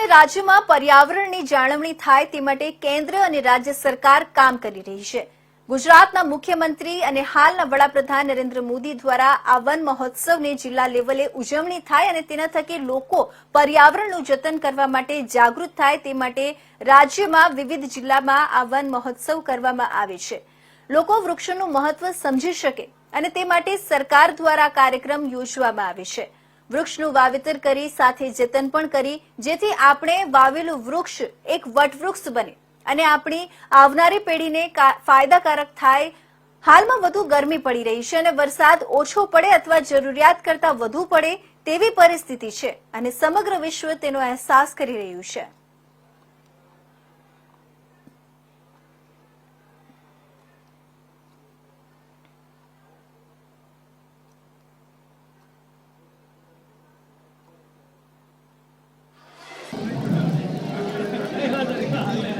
અને રાજ્યમાં પર્યાવરણની જાળવણી થાય તે માટે કેન્દ્ર અને રાજ્ય સરકાર કામ કરી રહી છે. ગુજરાતના મુખ્યમંત્રી અને હાલના વડાપ્રધાન નરેન્દ્ર મોદી દ્વારા આ વન મહોત્સવની જિલ્લા લેવલે ઉજવણી થાય અને તેના થકી લોકો પર્યાવરણનું જતન કરવા માટે જાગૃત થાય તે માટે રાજ્યમાં વિવિધ જિલ્લામાં આ વન મહોત્સવ કરવામાં આવે છે. લોકો વૃક્ષોનું મહત્વ સમજી શકે અને તે માટે સરકાર દ્વારા કાર્યક્રમ યોજવામાં આવે છે. વૃક્ષનું વાવેતર કરી, સાથે જતન પણ કરી, જેથી આપણે વાવેલું વૃક્ષ એક વટવૃક્ષ બને. અને આપણી આવનારી પેઢીને ફાયદાકારક થાય. હાલમાં વધુ ગરમી પડી રહી છે અને વરસાદ ઓછો પડે અથવા જરૂરિયાત કરતા વધુ પડે તેવી પરિસ્થિતિ છે. અને સમગ્ર વિશ્વ તેનો અહેસાસ કરી રહ્યું છે.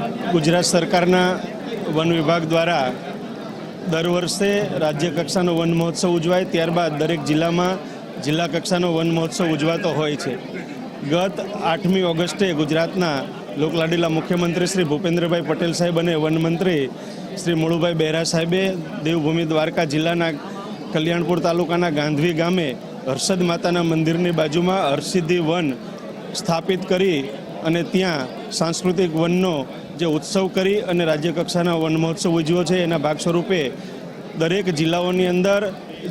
ગુજરાત સરકારના વન વિભાગ દ્વારા દર વર્ષે રાજ્ય કક્ષાનો વન મહોત્સવ ઉજવાય, ત્યારબાદ દરેક જિલ્લામાં જિલ્લા કક્ષાનો વન મહોત્સવ ઉજવાતો હોય છે. ગત આઠમી ઓગસ્ટે ગુજરાતના લોકલાડીલા મુખ્યમંત્રી શ્રી ભૂપેન્દ્રભાઈ પટેલ સાહેબ અને વનમંત્રી શ્રી મોળુભાઈ બહેરા સાહેબે દેવભૂમિ દ્વારકા જિલ્લાના કલ્યાણપુર તાલુકાના ગાંધવી ગામે હર્ષદ માતાના મંદિરની બાજુમાં હરસિદ્ધિ વન સ્થાપિત કરી અને ત્યાં સાંસ્કૃતિક વનનો જે ઉત્સવ કરી અને રાજ્ય કક્ષાના વન મહોત્સવ ઉજવ્યો છે, એના ભાગ સ્વરૂપે દરેક જિલ્લાઓની અંદર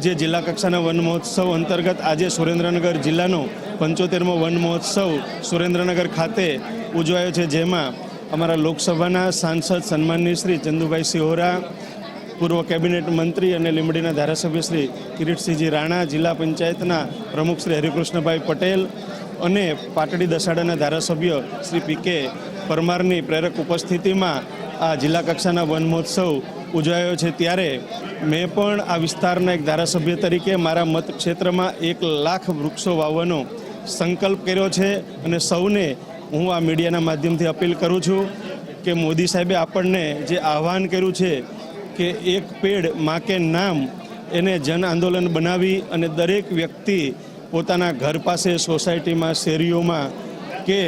જે જિલ્લા કક્ષાના વન મહોત્સવ અંતર્ગત આજે સુરેન્દ્રનગર જિલ્લાનો પંચોતેરમો વન મહોત્સવ સુરેન્દ્રનગર ખાતે ઉજવાયો છે. જેમાં અમારા લોકસભાના સાંસદ સન્માનની શ્રી ચંદુભાઈ સિહોરા, પૂર્વ કેબિનેટ મંત્રી અને લીંબડીના ધારાસભ્ય શ્રી કિરીટસિંહજી રાણા, જિલ્લા પંચાયતના પ્રમુખ શ્રી હરિકૃષ્ણભાઈ પટેલ અને પાટડી દસાડાના ધારાસભ્ય શ્રી પી કે પરમારની પ્રેરક ઉપસ્થિતિમાં આ જિલ્લા કક્ષાના વન મહોત્સવ ઉજવાયો છે. ત્યારે મેં પણ આ વિસ્તારના એક ધારાસભ્ય તરીકે મારા મત ક્ષેત્રમાં એક લાખ વૃક્ષો વાવવાનો સંકલ્પ કર્યો છે અને સૌને હું આ મીડિયાના માધ્યમથી અપીલ કરું છું કે મોદી સાહેબે આપણને જે આહવાન કર્યું છે કે એક પેડમાં કે નામ એને જન આંદોલન બનાવી અને દરેક વ્યક્તિ પોતાના ઘર પાસે સોસાયટીમાં, શેરીઓમાં કે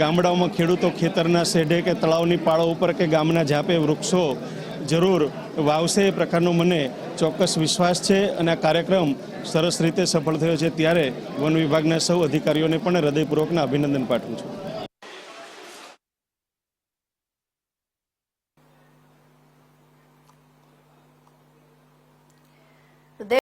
ગામડાઓમાં ખેડૂતો ખેતરના શેઢે કે તળાવની પાળો ઉપર કે ગામના ઝાપે વૃક્ષો જરૂર વાવશે એ પ્રકારનો મને ચોક્કસ વિશ્વાસ છે અને આ કાર્યક્રમ સરસ રીતે સફળ થયો છે. ત્યારે વન વિભાગના સૌ અધિકારીઓને પણ હૃદયપૂર્વકના અભિનંદન પાઠવું છું.